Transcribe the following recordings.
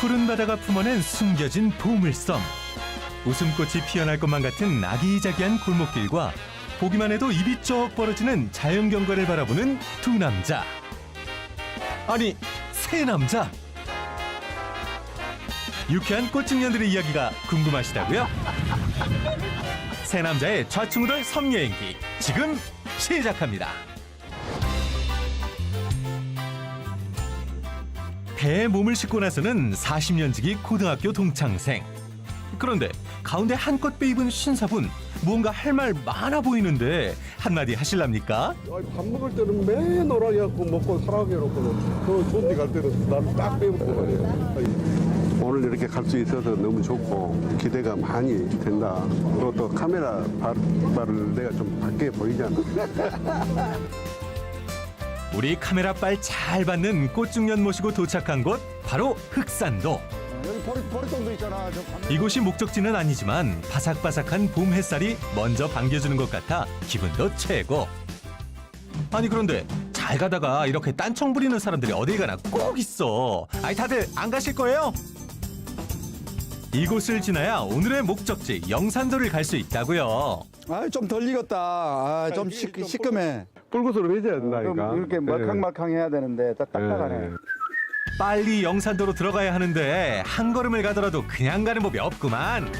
푸른 바다가 품어낸 숨겨진 보물섬. 웃음꽃이 피어날 것만 같은 아기자기한 골목길과 보기만 해도 입이 쩍 벌어지는 자연 경관을 바라보는 두 남자. 아니, 세 남자. 유쾌한 꽃중년들의 이야기가 궁금하시다고요? 세 남자의 좌충우돌 섬 여행기 지금 시작합니다. 배에 몸을 싣고 나서는 40년 지기 고등학교 동창생. 그런데 가운데 한껏 빼입은 신사분 무언가 할 말 많아 보이는데 한마디 하실랍니까? 아니, 밥 먹을 때는 매일 노랗게 갖고 먹고 살아게 놓고 그 좋은 데갈 때는 나는 딱 빼먹고 말이야. 아니, 오늘 이렇게 갈 수 있어서 너무 좋고 기대가 많이 된다. 그리고 또 카메라 발, 발을 내가 좀 밖에 보이잖아. 우리 카메라 빨 잘 받는 꽃중년 모시고 도착한 곳 바로 흑산도. 여기 보리, 보리똥도 있잖아. 저 밤에 이곳이 목적지는 아니지만 바삭바삭한 봄 햇살이 먼저 반겨주는 것 같아 기분도 최고. 아니 그런데 잘 가다가 이렇게 딴청 부리는 사람들이 어딜 가나 꼭 있어. 아니 다들 안 가실 거예요? 이곳을 지나야 오늘의 목적지 영산도를 갈 수 있다고요. 아, 좀덜 익었다. 아, 좀 시, 시큼해. 붉은수로 해줘야 된다니까. 그럼 이렇게 말캉말캉 해야 되는데 딱 딱딱하네. 빨리 영산도로 들어가야 하는데 한 걸음을 가더라도 그냥 가는 법이 없구만.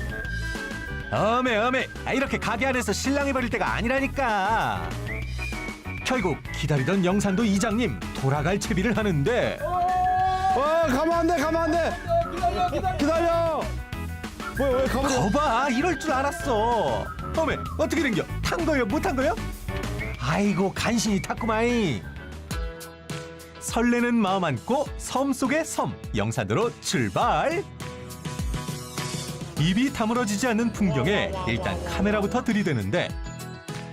어메 어메 아, 이렇게 가게 안에서 실랑이 벌일 때가 아니라니까. 결국 기다리던 영산도 이장님 돌아갈 채비를 하는데 어, 가면 안 돼, 가면 안 돼. 기다려. 왜, 왜 가면 돼? 거봐 이럴 줄 알았어. 어메 어떻게 된겨? 탄 거요 못 탄 거요? 아이고 간신히 탔구마이. 설레는 마음 안고 섬 속의 섬 영산도로 출발. 입이 다물어지지 않는 풍경에 일단 카메라부터 들이대는데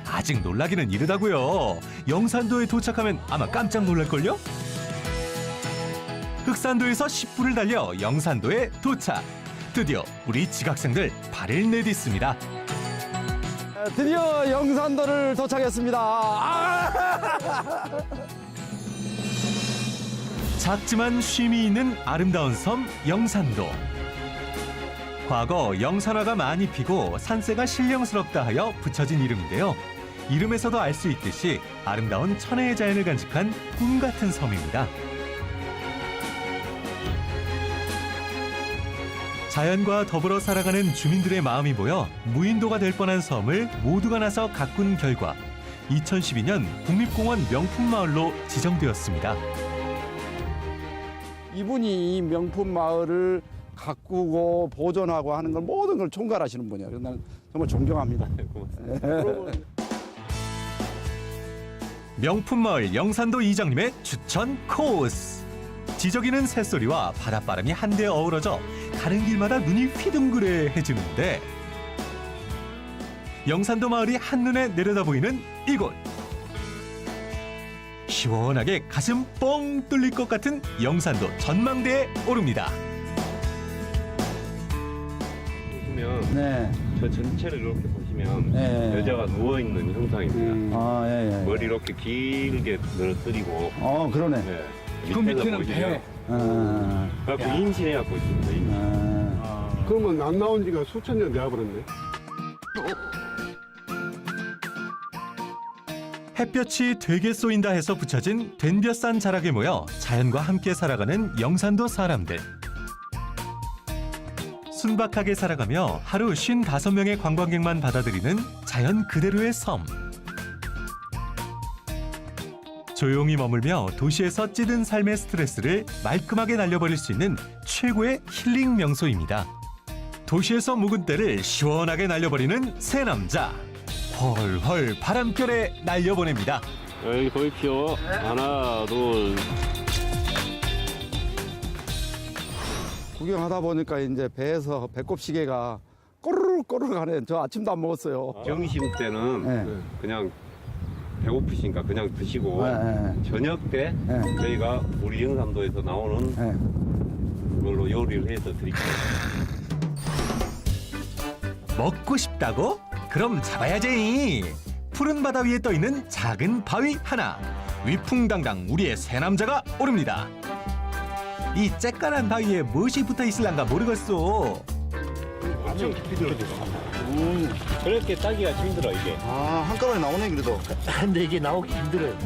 아직 놀라기는 이르다고요. 영산도에 도착하면 아마 깜짝 놀랄걸요? 흑산도에서 10분을 달려 영산도에 도착. 드디어 우리 지각생들 발을 내딛습니다. 아, 드디어 영산도를 도착했습니다. 아! 작지만 쉼이 있는 아름다운 섬 영산도. 과거 영산화가 많이 피고 산세가 신령스럽다 하여 붙여진 이름인데요. 이름에서도 알 수 있듯이 아름다운 천혜의 자연을 간직한 꿈 같은 섬입니다. 자연과 더불어 살아가는 주민들의 마음이 모여 무인도가 될 뻔한 섬을 모두가 나서 가꾼 결과 2012년 국립공원 명품 마을로 지정되었습니다. 이분이 이 명품 마을을 가꾸고 보존하고 하는 걸 모든 걸 총괄하시는 분이에요. 그래서 나는 정말 존경합니다. 명품 마을 영산도 이장님의 추천 코스. 지저귀는 새소리와 바닷바람이 한데 어우러져 가는 길마다 눈이 휘둥그레해지는데 영산도 마을이 한눈에 내려다 보이는 이곳. 시원하게 가슴 뻥 뚫릴 것 같은 영산도 전망대에 오릅니다. 보시면 네. 저 전체를 이렇게 보시면 네. 여자가 누워 있는 형상입니다. 아, 예, 예. 머리 이렇게 길게 늘어뜨리고 어, 그러네. 네. 그 밑에는 보시면 배. 아, 그래갖고 임신해갖고 있습니다. 임신. 아. 그러면 안 나온 지가 수천 년 되어버렸네. 햇볕이 되게 쏘인다 해서 붙여진 된벼산 자락에 모여 자연과 함께 살아가는 영산도 사람들. 순박하게 살아가며 하루 55명의 관광객만 받아들이는 자연 그대로의 섬. 조용히 머물며 도시에서 찌든 삶의 스트레스를 말끔하게 날려버릴 수 있는 최고의 힐링 명소입니다. 도시에서 묵은 때를 시원하게 날려버리는 새 남자. 헐헐 바람결에 날려보냅니다. 여기 보십시오. 하나, 둘. 구경하다 보니까 이제 배에서 배꼽 시계가 꼬르륵 꼬르륵 하네. 저 아침도 안 먹었어요. 점심 때는 네. 그냥 배고프시니까 그냥 드시고 네, 네. 저녁 때 네. 저희가 우리 영산도에서 나오는 네. 걸로 요리를 해서 드릴게요. 먹고 싶다고? 그럼 잡아야지. 푸른 바다 위에 떠 있는 작은 바위 하나. 위풍당당 우리의 새 남자가 오릅니다. 이 쬐깔한 바위에 무엇이 붙어 있을란가 모르겠소. 그렇게 따기가 힘들어 이게. 아 한꺼번에 나오네 그래도. 근데 이게 나오기 힘들어요.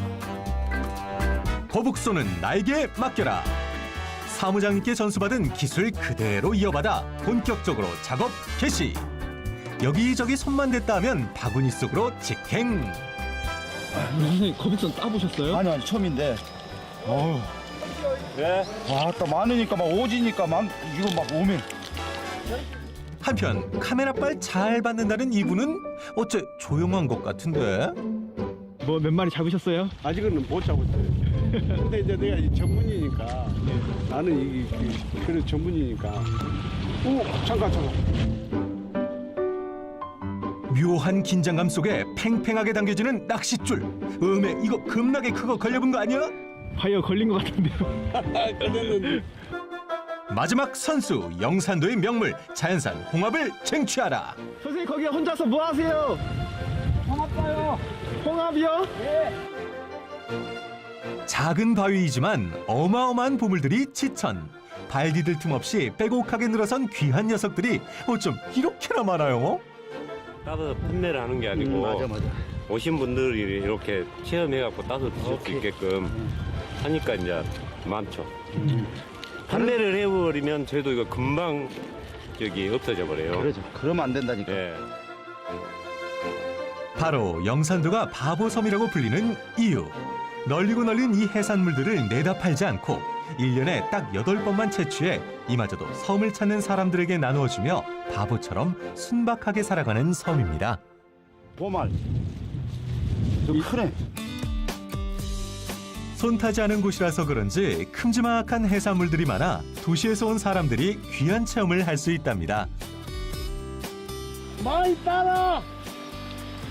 거북소는 나에게 맡겨라. 사무장님께 전수받은 기술 그대로 이어받아 본격적으로 작업 개시. 여기저기 손만 댔다 하면 바구니 속으로 직행. 선생님 거북선 따보셨어요? 아니 아니 처음인데. 어우. 네. 와 또 많으니까 막 오지니까 막 이거 막 오면. 한편 카메라빨 잘 받는다는 이분은 어째 조용한 것 같은데? 뭐 몇 마리 잡으셨어요? 아직은 못 잡았어요. 근데 이제 내가 이 전문이니까 나는 이 그, 그런 전문이니까. 오 잠깐 잠깐. 묘한 긴장감 속에 팽팽하게 당겨지는 낚싯줄. 음에 이거 겁나게 크고 걸려본 거 아니야? 바이어 걸린 것 같은데요. 마지막 선수 영산도의 명물 자연산 홍합을 쟁취하라. 선생님 거기 혼자서 뭐 하세요? 홍합 봐요. 홍합이요? 작은 바위이지만 어마어마한 보물들이 지천. 발 디딜 틈 없이 빼곡하게 늘어선 귀한 녀석들이 어쩜 이렇게나 많아요? 따서 판매를 하는 게 아니고 맞아 맞아. 오신 분들이 이렇게 체험해갖고 따서 드실 수 있게끔 하니까 이제 많죠. 판매를 해버리면 저희도 이거 금방 저기 없어져 버려요. 그러죠. 그러면 안 된다니까. 예. 바로 영산도가 바보섬이라고 불리는 이유. 널리고 널린 이 해산물들을 내다 팔지 않고 일년에딱 여덟 번만 채취해 이마저도 섬을 찾는 사람들에게 나누어주며 바보처럼 순박하게 살아가는 섬입니다. 보말. 좀 크네. 손 타지 않은 곳이라서 그런지 큼지막한 해산물들이 많아 도시에서 온 사람들이 귀한 체험을 할 수 있답니다. 많이 따라.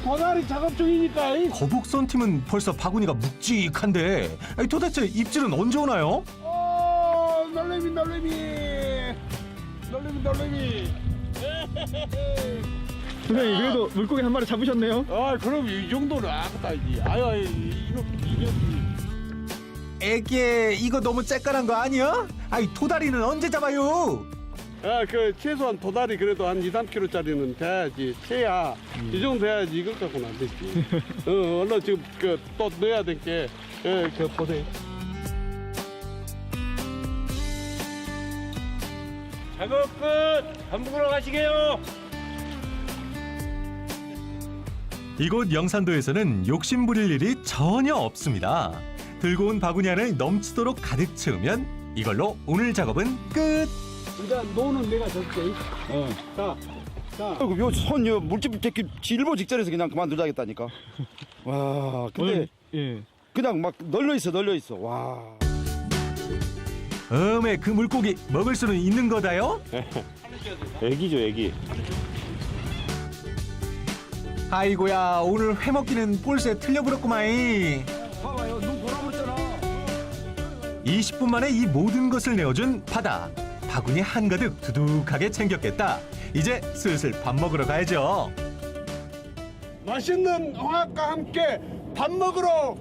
도다리 작업 중이니까. 이. 거북선 팀은 벌써 바구니가 묵직한데 아니, 도대체 입질은 언제 오나요? 오 놀래미 놀래미. 놀래미 놀래미. 선생님 그래도 물고기 한 마리 잡으셨네요. 아 그럼 이 정도는 아까지. 아유 아유 이거 이 거. 에게 이거 너무 쬐깔한 거 아니야? 아이 도다리는 언제 잡아요? 아, 그 최소한 도다리 그래도 한 2, 3kg짜리는 돼야지. 채야. 이 정도 돼야지 이걸 갖고는 안 되지. 어, 얼른 지금 그 또 넣어야 될 게, 예, 그 보세요. 작업 끝! 한국으로 가시게요! 이곳 영산도에서는 욕심 부릴 일이 전혀 없습니다. 들고 온 바구니 안을 넘치도록 가득 채우면 이걸로 오늘 작업은 끝. 일단 노는 내가 줬지. 어. 자, 자. 아이고 요 손 요 물집 제끼 일보 직전에서 그냥 그만두자겠다니까. 와 근데 예. 그냥 막 널려 있어 널려 있어. 와. 음에 그 물고기 먹을 수는 있는 거다요? 애기죠 애기. 아이고야 오늘 회 먹기는 볼세 틀려버렸구만. 봐봐요 눈 보라버렸잖아. 20분 만에 이 모든 것을 내어준 바다. 바구니 한가득 두둑하게 챙겼겠다. 이제 슬슬 밥 먹으러 가야죠. 맛있는 홍합과 함께 밥 먹으러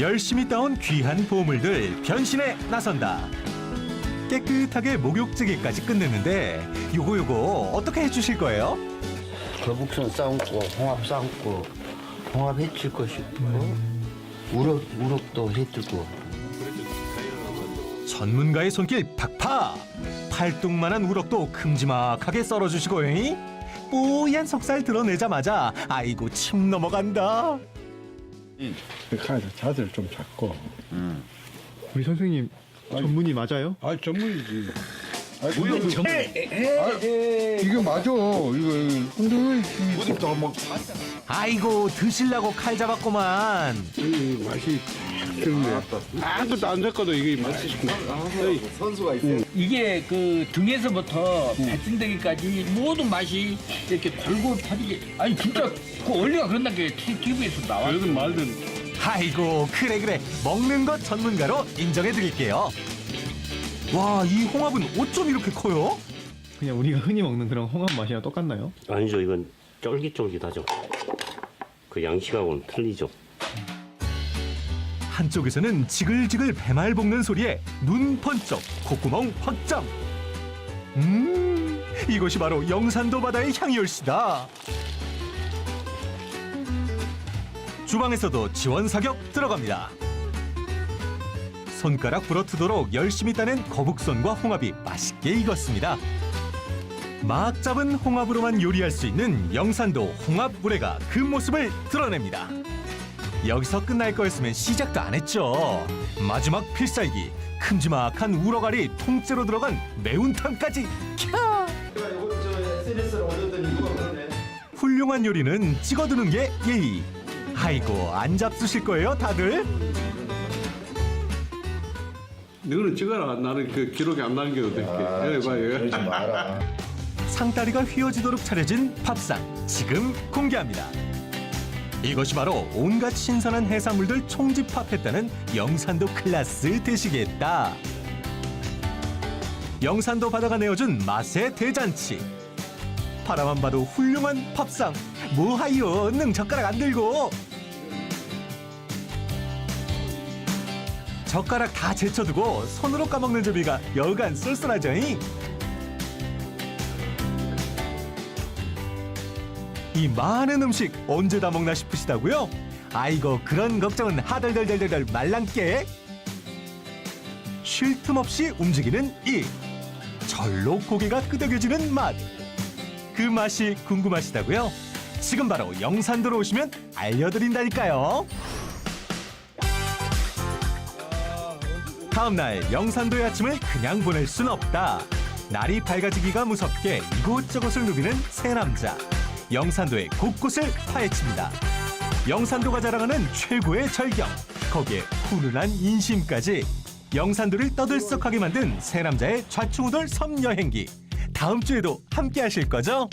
열심히 따온 귀한 보물들 변신에 나선다. 깨끗하게 목욕지기까지 끝냈는데 요거 요거 어떻게 해주실 거예요? 거북선 삶고 홍합 삶고 홍합 해칠 것이고 우럭 우럭도 해주고 전문가의 손길 팍팍 팔뚝만한 우럭도 큼지막하게 썰어주시고 잉? 뽀얀 속살 드러내자마자 아이고 침 넘어간다 가서 자세를 좀 잡고. 우리 선생님 전문이 맞아요? 아, 전문이지. 아, 이거 전 이거 맞아. 이거 근데 어디부터 막 아이고 드실라고 칼 잡았구만. 이 맛이 그런데. 아무것도 안 섞어도 이게 맛이 좋네. 이게 그 등에서부터 발등대기까지 모든 맛이 이렇게 골고루 퍼지게. 아니 진짜 그 원리가 그런다는 게 TV에서 나와 그러든 말든. 아이고 그래 그래. 먹는 것 전문가로 인정해 드릴게요 와 이 홍합은 어쩜 이렇게 커요? 그냥 우리가 흔히 먹는 그런 홍합 맛이랑 똑같나요? 아니죠 이건 쫄깃쫄깃하죠. 그 양식하고는 틀리죠. 한쪽에서는 지글지글 배말 볶는 소리에 눈 번쩍 콧구멍 확장 음 이것이 바로 영산도 바다의 향이올시다 주방에서도 지원 사격 들어갑니다 손가락 부러뜨도록 열심히 따낸 거북선과 홍합이 맛있게 익었습니다 막 잡은 홍합으로만 요리할 수 있는 영산도 홍합 물회가 그 모습을 드러냅니다 여기서 끝날 거였으면 시작도 안 했죠. 마지막 필살기 큼지막한 우러가리 통째로 들어간 매운탕까지. 캬! 훌륭한 요리는 찍어두는 게 예의. 아이고 안 잡수실 거예요, 다들? 너는 찍어라. 나는 그 기록이 안 남겨도 될게. 여기 봐, 여기. 그러지 마라. 상다리가 휘어지도록 차려진 밥상 지금 공개합니다. 이것이 바로 온갖 신선한 해산물들 총집합했다는 영산도 클라스 되시겠다. 영산도 바다가 내어준 맛의 대잔치. 바라만 봐도 훌륭한 밥상. 뭐하이요? 능 젓가락 안 들고. 젓가락 다 제쳐두고 손으로 까먹는 재미가 여간 쏠쏠하죠잉. 이 많은 음식 언제 다 먹나 싶으시다고요? 아이고 그런 걱정은 하덜덜덜덜 말랑께 쉴틈 없이 움직이는 이 절로 고개가 끄덕여지는 맛 그 맛이 궁금하시다고요? 지금 바로 영산도로 오시면 알려드린다니까요 다음날 영산도의 아침을 그냥 보낼 순 없다 날이 밝아지기가 무섭게 이곳저곳을 누비는 세 남자 영산도의 곳곳을 파헤칩니다. 영산도가 자랑하는 최고의 절경, 거기에 훈훈한 인심까지 영산도를 떠들썩하게 만든 세 남자의 좌충우돌 섬 여행기. 다음 주에도 함께 하실 거죠?